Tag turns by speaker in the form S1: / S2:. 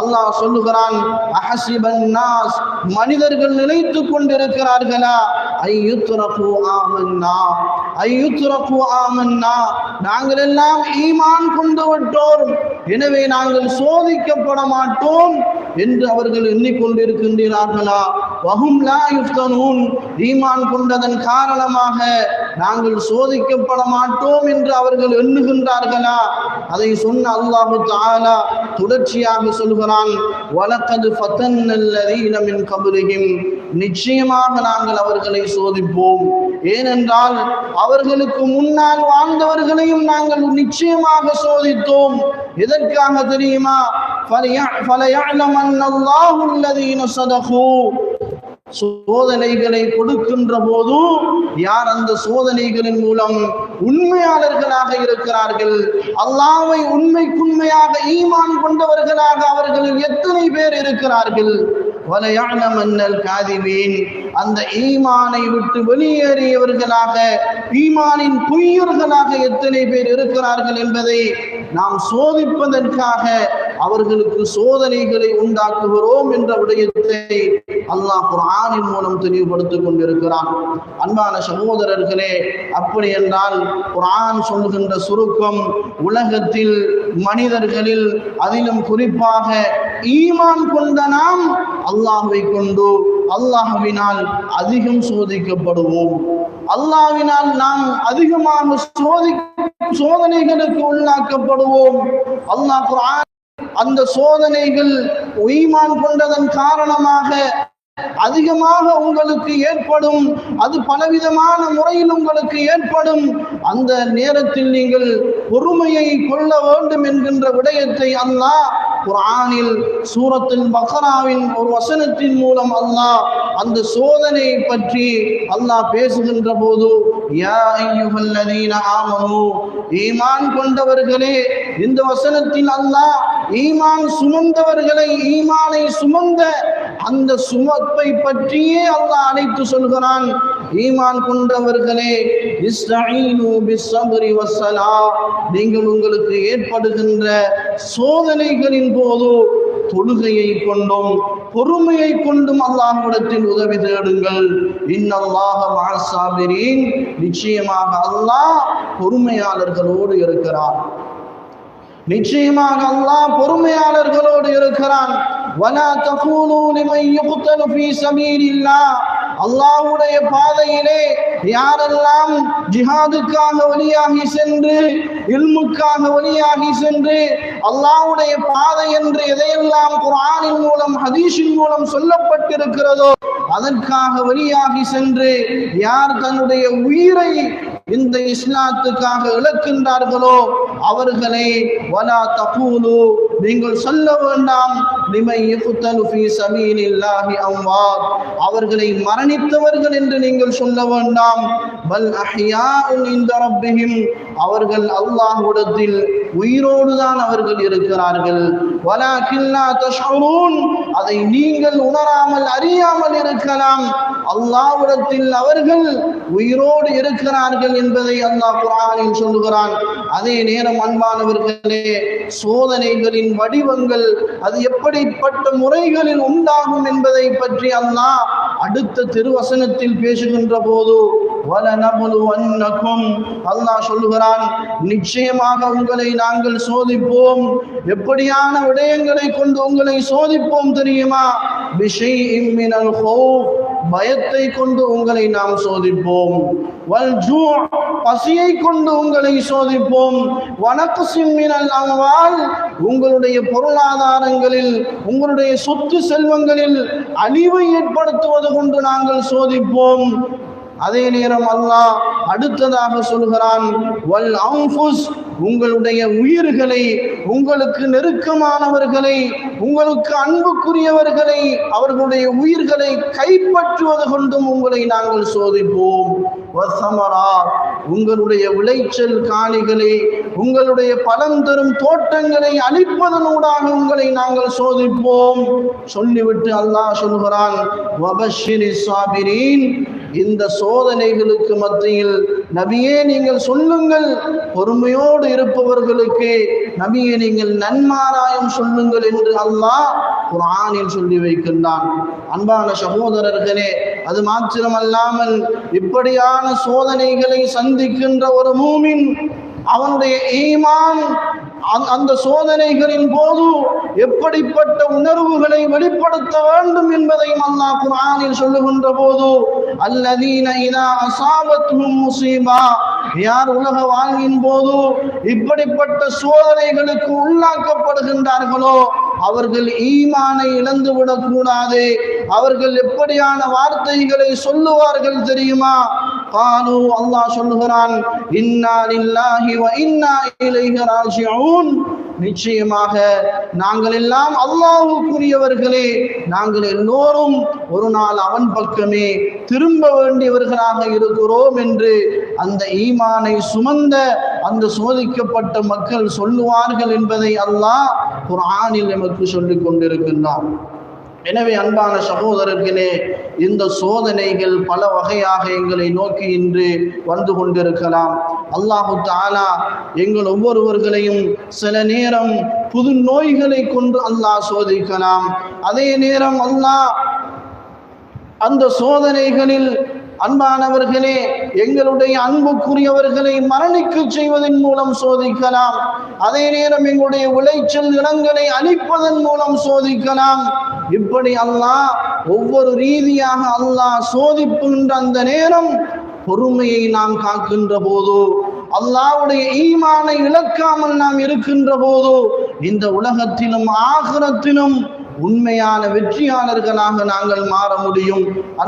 S1: அல்லாஹ் சொல்லுகிறான் அஹசிபன் நாஸ் மனிதர்கள் நினைத்து கொண்டிருக்கிறார்களா? ஐயுத்ரகு ஆமன்னா. ஐயுத்ரகு ஆமன்னா நாங்கள் எல்லாம் ஈமான் கொண்டு விட்டோம். எனவே நாங்கள் சோதிக்கப்பட மாட்டோம் என்று அவர்கள் எண்ணிக்கொண்டிருக்கின்றார்களா? வஹும் யுஃப்தனூன். ஈமான் கொண்டதன் காரணமாக நாங்கள் சோதிக்கப்பட மாட்டோம் என்று அவர்கள் எண்ணுகின்றார்களா? அதை சொன்ன அல்லாஹு தாலா தொடர்ச்சியாக சொல்கிறான் வலக்கது நல்ல மின் கபலிஹிம் நிச்சயமாக நாங்கள் அவர்களை சோதிப்போம். ஏனென்றால் அவர்களுக்கு முன்னால் வாழ்ந்தவர்களையும் நாங்கள் நிச்சயமாக சோதித்தோம். எதற்காக தெரியுமா? சோதனைகளை கொடுக்கின்ற போது யார் அந்த சோதனைகளின் மூலம் உண்மையாளர்களாக இருக்கிறார்கள்? அல்லாவை உண்மைக்குண்மையாக ஈமான் கொண்டவர்களாக அவர்கள் எத்தனை பேர் இருக்கிறார்கள்? காதிவீன் அந்த ஈமானை விட்டு வெளியேறியவர்களாக ஈமானின் பொய்யர்களாக எத்தனை பேர் இருக்கிறார்கள் என்பதை நாம் சோதிப்பதற்காக அவர்களுக்கு சோதனைகளை உண்டாக்குகிறோம் என்ற விடயத்தை அல்லாஹ் குரானின் மூலம் தெளிவுபடுத்திக் கொண்டிருக்கிறான். அன்பான சகோதரர்களே அப்படி என்றால் குரான் சொல்லுகின்ற சுருக்கம் உலகத்தில் மனிதர்களில் அதிலும் குறிப்பாக ஈமான் கொண்ட நாம் அல்லாஹ்வை கொண்டு அல்லாஹ்வினால் அதிகம் சோதிக்கப்படுவோம். அல்லாவினால் நாம் அதிகமாக சோதி சோதனைகளுக்கு உள்ளாக்கப்படுவோம். அல்லாஹ் குரான் அந்த சோதனைகள் உய்மான் கொண்டதன் காரணமாக அதிகமாக உங்களுக்கு ஏற்படும் அது பலவிதமான முறையில் உங்களுக்கு ஏற்படும். அந்த நேரத்தில் நீங்கள் பொறுமையை கொள்ள வேண்டும் என்கின்ற விடயத்தை அல்லாஹ் குரானில் சூரத்தின் பக்ராவின் ஒரு வசனத்தின் மூலம் அல்லாஹ் அந்த சோதனை பற்றி அல்லாஹ் பேசுகின்ற போது ஈமான் கொண்டவர்களே இந்த வசனத்தில் அல்லாஹ் ஈமான் சுமந்தவர்களை ஈமானை சுமந்த அந்த சுமப்பை பற்றியே அல்லாஹ் அழைத்து சொல்கிறான். ஈமான் கொண்டவர்களே நீங்கள் உங்களுக்கு ஏற்படுகின்ற சோதனைகளின் போது தொழுகையை கொண்டும் பொறுமையை கொண்டும் அல்லாஹ்விடத்தில் உதவி தேடுங்கள். இன்னல்லாஹ மாசாபிரின் நிச்சயமாக அல்லாஹ் பொறுமையாளர்களோடு இருக்கிறார் நிச்சயமாக அல்லாஹ் பொறுமையாளர்களோடு இருக்கிறான். வலா தகூலு லிமன் யுக்தலு ஃபீ சபீலில்லாஹ். அல்லாஹ்வுடைய பாதையிலே யாரெல்லாம் ஜிஹாதுக்காக வழியாகி சென்று இல்முக்காக வழியாகி சென்று அல்லாஹ்வுடைய பாதை என்று எதையெல்லாம் குரானின் மூலம் ஹதீஷின் மூலம் சொல்லப்பட்டிருக்கிறதோ அதற்காக வழியாகி சென்று யார் தன்னுடைய உயிரை இந்த இஸ்லாத்துக்காக இழக்கின்றார்களோ அவர்களை வலா தகூலு. நீங்கள் சொல்ல வேண்டாம் அவர்களை மரணித்தவர்கள் என்று நீங்கள் சொல்ல வேண்டாம். பல் அஹ்யாஉன் இந்த ரப்பிஹிம். அவர்கள் அல்லாஹ்விடத்தில் உயிரோடு தான் அவர்கள் இருக்கிறார்கள். அதை நீங்கள் உணராமல் அறியாமல் இருக்கலாம். அல்லாஹ்விடத்தில் அவர்கள் உயிரோடு இருக்கிறார்கள் என்பதை அல்லாஹ் குரானில் சொல்லுகிறான். அதே நேரம் அன்பானவர்களே சோதனைகளின் வடிவங்கள் அது எப்படிப்பட்ட முறைகளில் உண்டாகும் என்பதை பற்றி அல்லாஹ் அடுத்த திருவசனத்தில் பேசுகின்ற போது அல்லாஹ் சொல்லுகிறான் நிச்சயமாக உங்களை நாங்கள் சோதிப்போம். எப்படியான விடயங்களை கொண்டு உங்களை சோதிப்போம் தெரியுமா? விஷய் இம்மினல் ஹோ பயத்தை கொண்டு உங்களை நாம் சோதிப்போம். வல் ஜூ பசியை கொண்டு உங்களை சோதிப்போம். வனக்கு சிம்மினல் அம்வால் உங்களுடைய பொருளாதாரங்களில் உங்களுடைய சொத்து செல்வங்களில் அழிவை ஏற்படுத்துவது கொண்டு நாங்கள் சோதிப்போம். அதே நேரம் அல்லாஹ் அடுத்ததாக சொல்கிறான் வல் அன்ஃபுஸ் உங்களுடைய உயிர்களை உங்களுக்கு நெருக்கமானவர்களை உங்களுக்கு அன்புக்குரியவர்களை அவர்களுடைய உயிர்களை கைப்பற்றுவது கொண்டும் உங்களை நாங்கள் சோதிப்போம். வசமரா உங்களுடைய விளைச்சல் காணிகளை உங்களுடைய பலன் தரும் தோட்டங்களை அழிப்பதனூடாக உங்களை நாங்கள் சோதிப்போம். சொல்லிவிட்டு அல்லாஹ் சொல்கிறான் இந்த சோதனைகளுக்கு மத்தியில் நபியே நீங்கள் சொல்லுங்கள். பொறுமையோடு இருப்பவர்களுக்கு நபியை நீங்கள் நன்மாராயம் சொல்லுங்கள் என்று அல்லாஹ் ஆணில் சொல்லி வைக்கின்றான். அன்பான சகோதரர்களே அது மாத்திரமல்லாமல் இப்படியான சோதனைகளை சந்திக்கின்ற ஒரு மூமின் அவனுடைய ஈமான் அந்த- அந்த சோதனைகளின் போது எப்படிப்பட்ட உணர்வுகளை வெளிப்படுத்த வேண்டும் என்பதையும் அல்லாஹ் குர்ஆனில் சொல்லுகின்ற போது அல்லதீன இதா அசாபத்துஹும் முசீபா. யார் உலக வாழ்வின் போது இப்படிப்பட்ட சோதனைகளுக்கு உள்ளாக்கப்படுகின்றார்களோ அவர்கள் ஈமானை இழந்து விடக்கூடாது அவர்கள் எப்படியான வார்த்தைகளை சொல்லுவார்கள் தெரியுமா? காலு அல்லாஹ் சொல்லுகிறான் இன்னா லில்லாஹி வ இன்னா இலைஹி ராஜிஊன் நிச்சயமாக நாங்கள் எல்லாம் அல்லாஹுக்குரியவர்களே நாங்கள் எல்லோரும் ஒரு நாள் அவன் பக்கமே திரும்ப வேண்டியவர்களாக இருக்கிறோம் என்று அந்த ஈமானை சுமந்த அந்த சோதிக்கப்பட்ட மக்கள் சொல்லுவார்கள் என்பதை அல்லாஹ் குர்ஆனில் நமக்கு சொல்லிக் கொண்டிருக்கின்றான். எனவே அன்பான சகோதரர்களே இந்த சோதனைகள் பல வகையாக எங்களை நோக்கி இன்று வந்து கொண்டிருக்கலாம். அல்லாஹு தாலா எங்கள் ஒவ்வொருவர்களையும் சில நேரம் புது நோய்களை கொண்டு அல்லாஹ் சோதிக்கலாம். அதே நேரம் அல்லாஹ் அந்த சோதனைகளில் அன்பானவர்களே எங்களுடைய அன்புக்குரியவர்களை மரணிக்க செய்வதன் மூலம் சோதிக்கலாம். அதே நேரம் எங்களுடைய விளைச்சல் இடங்களை அழிப்பதன் மூலம் சோதிக்கலாம். இப்படி அல்லாஹ் ஒவ்வொரு ரீதியாக அல்லாஹ் சோதிப்புகின்ற அந்த நேரம் பொறுமையை நாம் காக்கின்ற போது அல்லாவுடைய ஈமானை இழக்காமல் நாம் இருக்கின்ற போது இந்த உலகத்திலும் ஆகரத்திலும் உண்மையான வெற்றியாளர்களாக நாங்கள் மாற முடியும்.